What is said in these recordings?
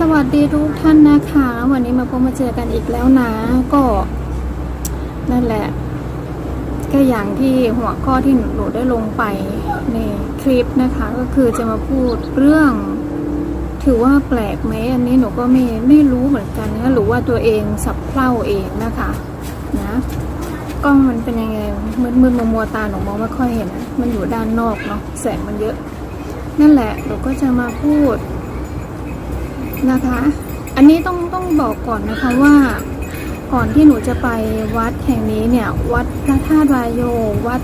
สวัสดีทุกท่านนะคะ วันนี้มาพบมาเจอกันอีกแล้วนะ ก็นั่นแหละก็อย่างที่หัวข้อที่หนูได้ลงไปในคลิปนะคะ ก็คือจะมาพูดเรื่อง ถือว่าแปลกไหมอันนี้หนูก็ไม่ไม่รู้เหมือนกันนะหรือว่าตัวเองสับเพร่าเองนะคะนะกล้องมันเป็นยังไงมืดมืดมัวมัวตาหนูมองไม่ค่อยเห็น มันอยู่ด้านนอกเนาะแสงมันเยอะ นั่นแหละหนูก็จะมาพูด นะคะ อันนี้ต้องต้องบอกก่อนนะคะว่า ก่อนที่หนูจะไปวัดแห่งนี้เนี่ย วัดพระธาตุวายโย วัด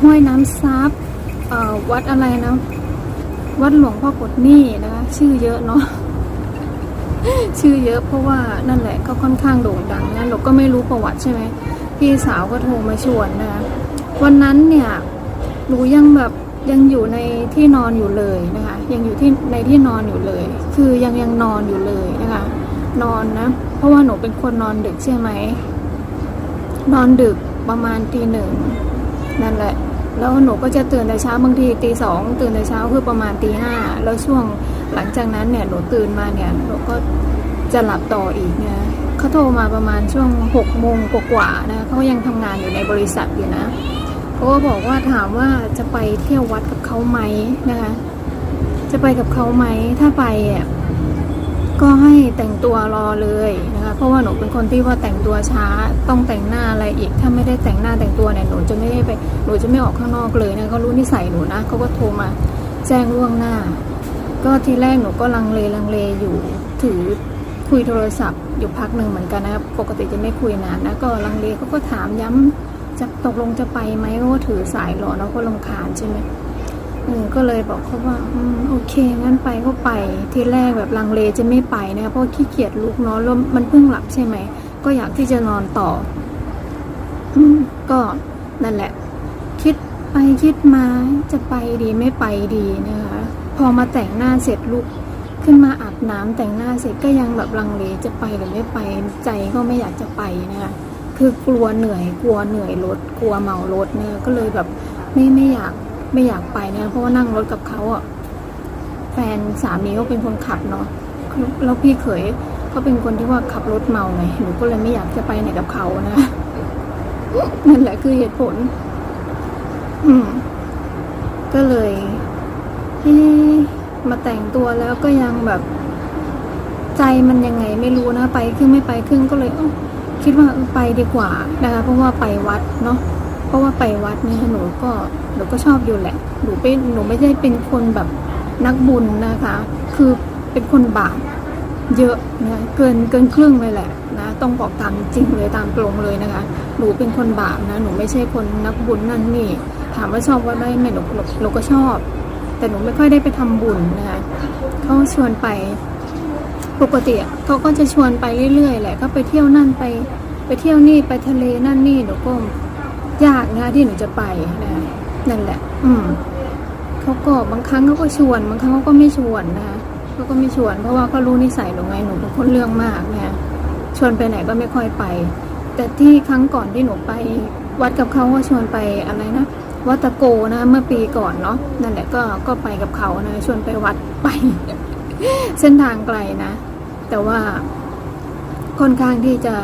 ห้วยน้ำซับวัดอะไรนะ วัดหลวงพ่อกดนี่นะคะ ชื่อเยอะเนาะชื่อเยอะเพราะว่านั่นแหละก็ค่อนข้างโด่งดังนะเราก็ไม่รู้ประวัติใช่ไหมพี่สาวก็โทรมาชวนนะคะวันนั้นเนี่ยหนูยังแบบ ยังอยู่ในที่นอนอยู่เลยนะคะยังอยู่ที่ในที่นอนอยู่เลย คือยังยังนอนอยู่เลยนะคะนอนนะ เพราะว่าหนูเป็นคนนอนดึกใช่ไหมนอนดึกประมาณตีหนึ่งนั่นแหละ แล้วหนูก็จะตื่นแต่เช้าบางทีตีสองตื่นแต่เช้าคือประมาณตีห้าแล้วช่วงหลังจากนั้นเนี่ยหนูตื่นมาเนี่ยหนูก็จะหลับต่ออีกนะเขาโทรมาประมาณช่วงหกโมงกว่าๆนะเขายังทำงานอยู่ในบริษัทอยู่นะ เขาก็บอกว่าถามว่าจะไปเที่ยววัดกับเขาไหมนะคะ จะไปกับเขาไหมถ้าไปอะก็ให้แต่งตัวรอเลยนะคะเพราะว่าหนูเป็นคนที่ว่าแต่งตัวช้าต้องแต่งหน้าอะไรอีก ถ้าไม่ได้แต่งหน้าแต่งตัวเนี่ยหนูจะไม่ได้ไปหนูจะไม่ออกข้างนอกเลยนะเขารู้นิสัยหนูนะเขาก็โทรมาแจ้งล่วงหน้า ก็ทีแรกหนูก็ลังเลลังเลอยู่ถือคุยโทรศัพท์อยู่พักหนึ่งเหมือนกันนะปกติจะไม่คุยนานนะก็ลังเลเขาก็ถามย้ำ จะตกลงจะไปไหมเขาก็ถือสายรอแล้วก็ลงคาญใช่ไหมอืมก็เลยบอกเขาว่าอืมโอเค งั้นไปก็ไป ทีแรกแบบลังเลจะไม่ไปนะเพราะขี้เกียจลุกเนาะแล้วมันเพิ่งหลับใช่ไหม ก็อยากที่จะนอนต่อ อืมก็นั่นแหละ คิดไปคิดมาจะไปดีไม่ไปดีนะคะ พอมาแต่งหน้าเสร็จลุกขึ้นมาอาบน้ำแต่งหน้าเสร็จก็ยังแบบลังเลจะไปหรือไม่ไปใจก็ไม่อยากจะไปนะคะ คือกลัวเหนื่อยกลัวเหนื่อยรถกลัวเมารถเนี่ยก็เลยแบบไม่ไม่อยากไม่อยากไปเนะเพราะว่านั่งรถกับเขาอะแฟนสามีก็เป็นคนขับเนาะแล้วพี่เขยก็เป็นคนที่ว่าขับรถเมาไงหนูก็เลยไม่อยากจะไปไหนกับเขานะนั่นแหละคือเหตุผล อืม ก็เลยเอ๊ะมาแต่งตัวแล้วก็ยังแบบ ใจมันยังไงไม่รู้นะ ไปครึ่งไม่ไปครึ่งก็เลยเอ้า คิดว่าเออไปดีกว่านะคะเพราะว่าไปวัดเนาะเพราะว่าไปวัดเนี่ยหนูก็หนูก็ชอบอยู่แหละหนูเป็นหนูไม่ได้เป็นคนแบบนักบุญนะคะ คือเป็นคนบาปเยอะนะเกินเกินครึ่งเลยแหละนะต้องบอกตามจริงเลยตามตรงเลยนะคะ หนูเป็นคนบาปนะหนูไม่ใช่คนนักบุญนั่นนี่ ถามว่าชอบวัดได้ไหมหนูหนูหนูก็ชอบ แต่หนูไม่ค่อยได้ไปทำบุญนะคะเขาชวนไป ปกติเขาก็จะชวนไปเรื่อยๆแหละก็ไปเที่ยวนั่นไป ไปเที่ยวนี่ไปทะเลนั่นนี่หนูก็ยากนะที่หนูจะไปนะนั่นแหละ อืมเขาก็บางครั้งเขาก็ชวน บางครั้งเขาก็ไม่ชวนนะคะเขาก็ไม่ชวน เพราะว่าเขารู้นิสัยหนูไงหนูเป็นคนเรื่องมากนะชวนไปไหนก็ไม่ค่อยไป แต่ที่ครั้งก่อนที่หนูไป วัดกับเขาก็ชวนไปอะไรนะวัดตะโกนะเมื่อปีก่อนเนาะนั่นแหละก็ก็ไปกับเขานะชวนไปวัดไป เส้นทางไกลนะ แต่ว่าค่อนข้างที่จะ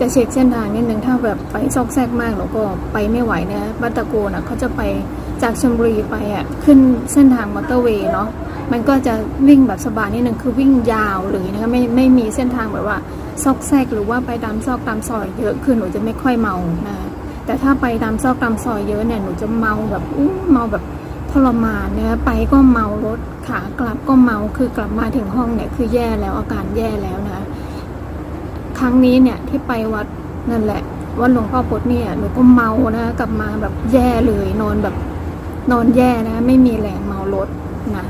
จะเช็คเส้นทางนิดนึงถ้าแบบไปซอกแซกมากเราก็ไปไม่ไหวนะบัตตะโกนะเขาจะไปจากชลบุรีไปอะขึ้นเส้นทางมอเตอร์เวย์เนาะมันก็จะวิ่งแบบสบายนิดนึงคือวิ่งยาวเลยนะคะไม่ไม่มีเส้นทางแบบว่าซอกแซกหรือว่าไปตามซอกตามซอยเยอะคือหนูจะไม่ค่อยเมานะแต่ถ้าไปตามซอกตามซอยเยอะเนี่ยหนูจะเมาแบบอู้เมาแบบทรมานนะไปก็เมารถ ขากลับก็เมาคือกลับมาถึงห้องเนี่ยคือแย่แล้วอาการแย่แล้วนะ ครั้งนี้เนี่ยที่ไปวัดนั่นแหละวัดหลวงพ่อพดเนี่ยหนูก็เมานะกลับมาแบบแย่เลยนอนแบบนอนแย่นะ ไม่มีแรงเมารถนะ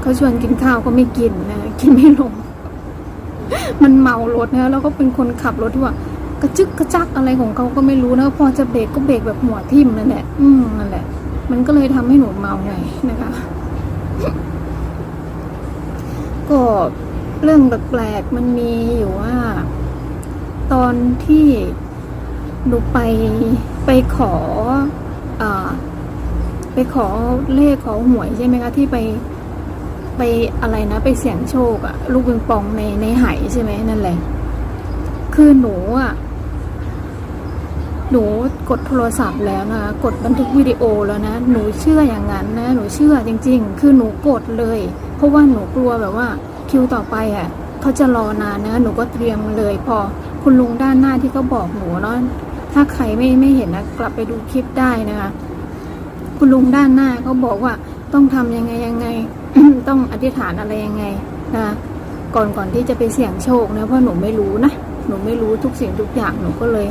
เขาชวนกินข้าวก็ไม่กินนะกินไม่ลง มันเมารถนะแล้วก็เป็นคนขับรถที่ว่ากระจึกกระจักอะไรของเขาก็ไม่รู้นะพอจะเบรกก็เบรกแบบหัวทิ่มนั่นแหละ อืมนั่นแหละ มันก็เลยทำให้หนูเมาไงนะคะ ก็เรื่องแปลกๆมันมีอยู่ว่า ตอนที่หนูไปไปขออ่าไปขอเลขขอหวยใช่ไหมคะ ที่ไปไปอะไรนะ ไปเสี่ยงโชคอะลูกปิงปองในในไหใช่ไหมนั่นแหละ คือหนูอะหนูกดโทรศัพท์แล้วนะกดบันทึกวิดีโอแล้วนะ หนูเชื่ออย่างนั้นนะ หนูเชื่อจริง ๆ คือหนูกดเลย ราะว่าหนูกลัวแบบว่าคิวต่อไปอะเขาจะรอนานนะหนูก็เตรียมเลยพอคุณลุงด้านหน้าที่เขาบอกหนูเนาะถ้าใครไม่ไม่เห็นนะกลับไปดูคลิปได้นะคะคุณลุงด้านหน้าเขาบอกว่าต้องทำยังไงยังไง ต้องอธิษฐานอะไรยังไงนะก่อนก่อนที่จะไปเสี่ยงโชคนะเพราะหนูไม่รู้นะหนูไม่รู้ทุกสิ่งทุกอย่างหนูก็เลย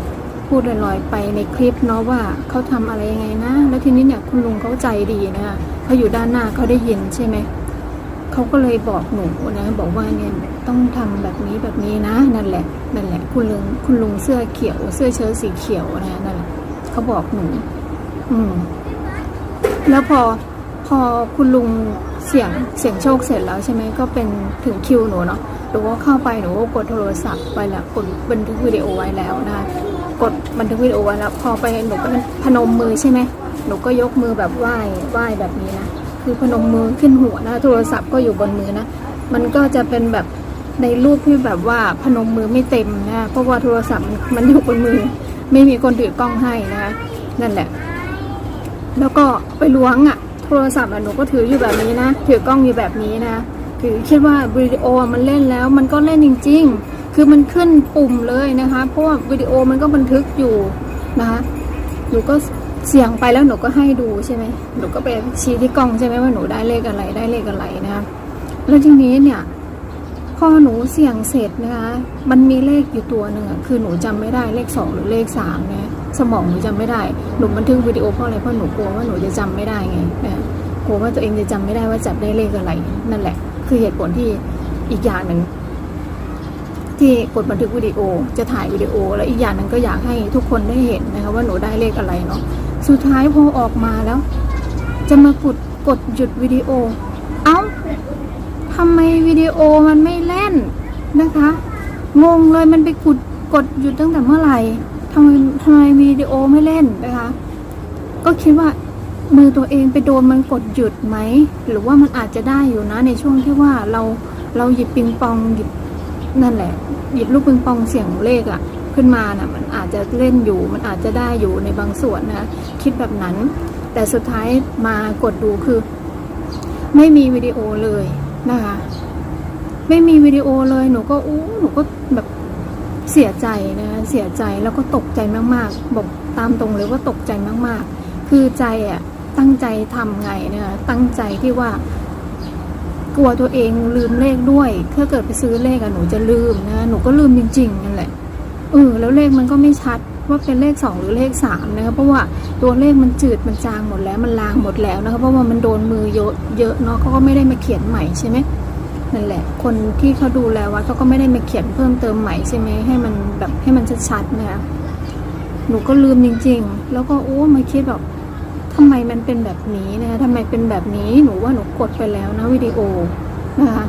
พูดลอยๆไปในคลิปเนาะว่าเขาทำอะไรยังไงนะ แล้วทีนี้เนี่ยคุณลุงเขาใจดีนะคะเขาอยู่ด้านหน้าเขาได้ยินใช่ไหม เขาก็เลยบอกหนูนะบอกว่าเนี่ยต้องทำแบบนี้แบบนี้นะนั่นแหละนั่นแหละ คุณลุงคุณลุงเสื้อเขียว เสื้อเชิ้ตสีเขียวนะนั่นแหละเขาบอกหนู อืม แล้วพอพอคุณลุงเสียงเสียงโชคเสร็จแล้วใช่ไหมก็เป็นถึงคิวหนูเนาะหนูก็เข้าไปหนูก็กดโทรศัพท์ไปแล้วกดบันทึกวิดีโอไว้แล้วนะกดบันทึกวิดีโอไว้แล้ว พอไปหนูก็พนมมือใช่ไหมหนูก็ยกมือแบบไหว้ไหว้แบบนี้นะ คือพนมมือขึ้นหัวนะ โทรศัพท์ก็อยู่บนมือนะ มันก็จะเป็นแบบในรูปที่แบบว่าพนมมือไม่เต็มนะเพราะว่าโทรศัพท์มันอยู่บนมือ ไม่มีคนถือกล้องให้นะคะนั่นแหละ แล้วก็ไปล้วงอะโทรศัพท์อะหนูก็ถืออยู่แบบนี้นะ ถือกล้องอยู่แบบนี้นะคือคิดว่าวิดีโอมันเล่นแล้วมันก็เล่นจริง ๆ คือมันขึ้นปุ่มเลยนะคะ เพราะว่าวิดีโอมันก็บันทึกอยู่นะคะหนูก็ เสียงไปแล้วหนูก็ให้ดูใช่ไหมหนูก็ไปชี้ที่กล้องใช่ไหมว่าหนูได้เลขอะไรได้เลขอะไรนะคะแล้วทีนี้เนี่ยพอหนูเสี่ยงเสร็จนะคะมันมีเลขอยู่ตัวหนึ่งอะคือหนูจำไม่ได้เลขสองหรือเลขสามนะสมองหนูจำไม่ได้หนูบันทึกวิดีโอเพราะอะไรเพราะหนูกลัวว่าหนูจะจำไม่ได้ไงนะกลัวว่าตัวเองจะจำไม่ได้ว่าจับได้เลขอะไรนั่นแหละ คือเหตุผลที่อีกอย่างหนึ่งที่กดบันทึกวิดีโอจะถ่ายวิดีโอ แล้วอีกอย่างหนึ่งก็อยากให้ทุกคนได้เห็นนะคะว่าหนูได้เลขอะไรเนาะ สุดท้ายพอออกมาแล้ว จะมากดกดหยุดวิดีโอ เอ้าทำไมวิดีโอมันไม่เล่นนะคะ งงเลยมันไปกดกดหยุดตั้งแต่เมื่อไหร่ทำไมทำไมวิดีโอไม่เล่นนะคะ ก็คิดว่ามือตัวเองไปโดนมันกดหยุดไหม หรือว่ามันอาจจะได้อยู่นะในช่วงที่ว่าเราเราหยิบปิงปองหยิบนั่นแหละ หยิบลูกปิงปองเสียงเลขอะ ขึ้นมานะ่ะมันอาจจะเล่นอยู่ มันอาจจะได้อยู่ในบางส่วนนะคิดแบบนั้น แต่สุดท้ายมากดดูคือ ไม่มีวิดีโอเลยนะคะไม่มีวิดีโอเลยหนูก็อู้หนูก็แบบเสียใจนะเสียใจแล้วก็ตกใจมากๆ บอกตามตรงเลยว่าตกใจมากๆ คือใจอะตั้งใจทำไงนะคะตั้งใจที่ว่ากลัวตัวเองลืมเลขด้วย ถ้าเกิดไปซื้อเลขอะหนูจะลืมนะ หนูก็ลืมจริงๆนั่นแหละ เออแล้วเลขมันก็ไม่ชัดว่าเป็นเลขสองหรือเลขสามนะคะเพราะว่าตัวเลขมันจืดมันจางหมดแล้วมันลางหมดแล้วนะคะเพราะว่ามันโดนมือเยอะเยอะเนาะเขาก็ไม่ได้มาเขียนใหม่ใช่ไหมนั่นแหละ คนที่เขาดูแลวัดเขาก็ไม่ได้มาเขียนเพิ่มเติมใหม่ใช่ไหมให้มันแบบให้มันชัดๆนะคะหนูก็ลืมจริง ๆ แล้วก็โอ้มาคิดแบบทำไมมันเป็นแบบนี้นะคะทำไมเป็นแบบนี้หนูว่าหนูกดไปแล้วนะวิดีโอนะคะ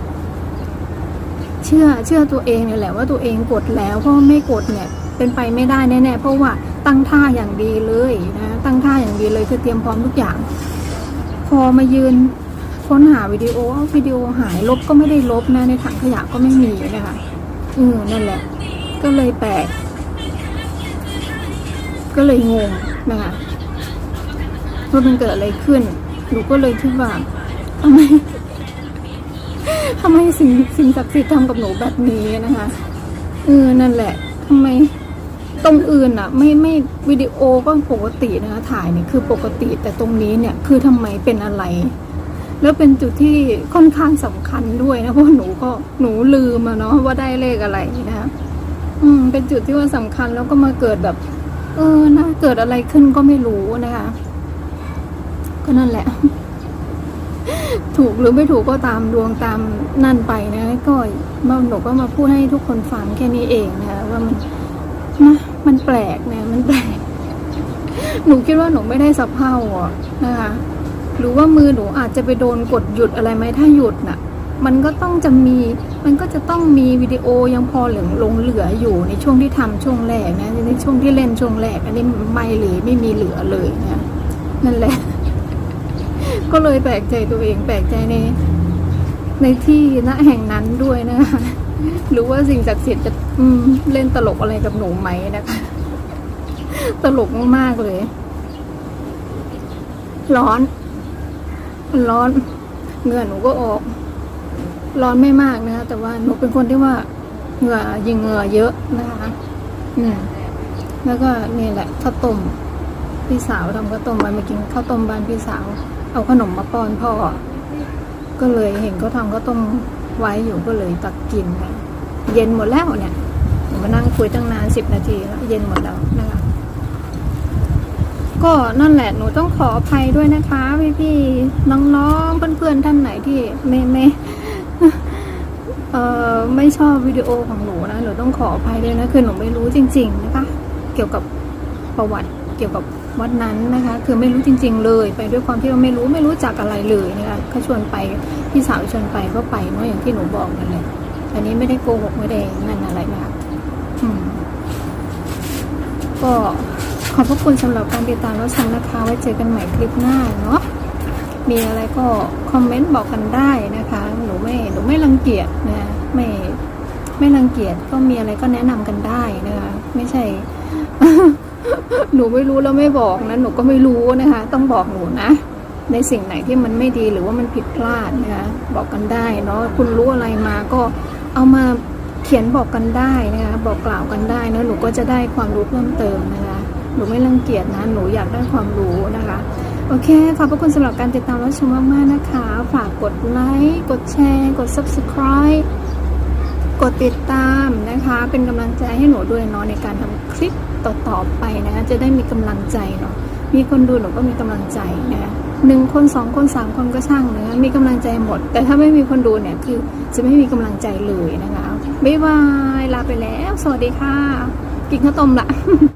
เชื่อเชื่อตัวเองเนี่ยแหละว่าตัวเองกดแล้วเพราะไม่กดเนี่ยเป็นไปไม่ได้แน่ๆเพราะว่าตั้งท่าอย่างดีเลยนะตั้งท่าอย่างดีเลยคือเตรียมพร้อมทุกอย่าง พอมายืนค้นหาวิดีโอวิดีโอหายลบก็ไม่ได้ลบนะในถังขยะก็ไม่มีนะคะเออนั่นแหละ ก็เลยแปลกก็เลยงงนะคะว่ามันเกิดอะไรขึ้นหนูก็เลยคิดว่าทำไม ทำไมสิ่งสิ่งศักดิ์สิทธิ์ทำกับหนูแบบนี้นะคะเออนั่นแหละทำไมตรงอื่นอะไม่ไม่วิดีโอก็ปกตินะคะถ่ายเนี่ยคือปกติแต่ตรงนี้เนี่ยคือทำไมเป็นอะไร แล้วเป็นจุดที่ค่อนข้างสำคัญด้วยนะเพราะหนูก็หนูลืมอะเนาะว่าได้เลขอะไรนะคะอืม เป็นจุดที่ว่าสำคัญแล้วก็มาเกิดแบบ เออนะเกิดอะไรขึ้นก็ไม่รู้นะคะ ก็นั่นแหละ ถูกหรือไม่ถูกก็ตามดวงตามนั่นไปนะก็มาหนูก็มาพูดให้ทุกคนฟังแค่นี้เองนะคะว่ามันนะมันแปลกนะมันแปลกหนูคิดว่าหนูไม่ได้สะเพร่าอะนะคะหรือว่ามือหนูอาจจะไปโดนกดหยุดอะไรไหมถ้าหยุดน่ะ มันก็ต้องจะมี มันก็จะต้องมีวิดีโอยังพอเหลืองลงเหลืออยู่ในช่วงที่ทำช่วงแรกนะในช่วงที่เล่นช่วงแรก อันนี้ไม่เลยไม่มีเหลือเลยเนะนั่นแหละ ก็เลยแปลกใจตัวเอง แปลกใจใน ในที่ณแห่งนั้นด้วยนะคะหรือว่าสิ่งศักดิ์สิทธิ์จะอืมเล่นตลกอะไรกับหนูไหมนะคะ ตลกมากๆเลย ร้อน ร้อนเหงื่อหนูก็ออก ร้อนไม่มากนะคะแต่ว่าหนูเป็นคนที่ว่าเหงื่อยิงเหงื่อเยอะนะคะ อืม แล้วก็นี่แหละข้าวต้มพี่สาวทำข้าวต้มไว้มากินข้าวต้มบ้านพี่สาว เอาขนมมาป้อนพ่อ ก็เลยเห็นเขาทำข้าต้มไว้อยู่ก็เลยตักกินค่ะเย็นหมดแล้วเนี่ยหนูมานั่งคุยตั้งนานสิบนาทีแล้วเย็นหมดแล้วนะคะก็นั่นแหละหนูต้องขออภัยด้วยนะคะพี่พี่ๆน้องๆเพื่อนๆท่านไหนที่ไม่ไม่เอ่อไม่ชอบวิดีโอของหนูนะหนูต้องขออภัยด้วยนะคือหนูไม่รู้จริง ๆ นะคะ เกี่ยวกับประวัติเกี่ยวกับ วัดนั้นนะคะคือไม่รู้จริง ๆ เลย ไปด้วยความที่เราไม่รู้ไม่รู้จักอะไรเลยนะคะเขาชวนไปพี่สาวชวนไปก็ไปเนาะอย่างที่หนูบอกนั่นแหละอันนี้ไม่ได้โกหกไม่ได้นั่นอะไรนะคะก็ขอบพระคุณสำหรับการติดตามรับชมนะคะ ไว้เจอกันใหม่คลิปหน้าเนาะมีอะไรก็คอมเมนต์บอกกันได้นะคะหนูไม่หนูไม่รังเกียจนะไม่ไม่รังเกียจก็มีอะไรก็แนะนำกันได้นะคะไม่ใช่ หนูไม่รู้แล้วไม่บอกนะหนูก็ไม่รู้นะคะ ต้องบอกหนูนะ ในสิ่งไหนที่มันไม่ดีหรือว่ามันผิดพลาดนะคะบอกกันได้เนาะคุณรู้อะไรมาก็เอามาเขียนบอกกันได้นะคะบอกกล่าวกันได้นะหนูก็จะได้ความรู้เพิ่มเติมนะคะหนูไม่รังเกียจนะหนูอยากได้ความรู้นะคะโอเค ขอบพระคุณสำหรับการติดตามรับชมมาก ๆ นะคะ ฝากกดไลค์ กดแชร์ กด subscribe กดติดตามนะคะ เป็นกำลังใจให้หนูด้วยเนาะในการทำคลิปต่อๆไปนะคะจะได้มีกำลังใจเนาะมีคนดูหนูก็มีกำลังใจนะคะหนึ่งคนสองคนสามคนก็ช่างนะคะมีกำลังใจหมด แต่ถ้าไม่มีคนดูเนี่ยคือจะไม่มีกำลังใจเลยนะคะบ๊ายบายลาไปแล้ว สวัสดีค่ะ กินข้าวต้มละ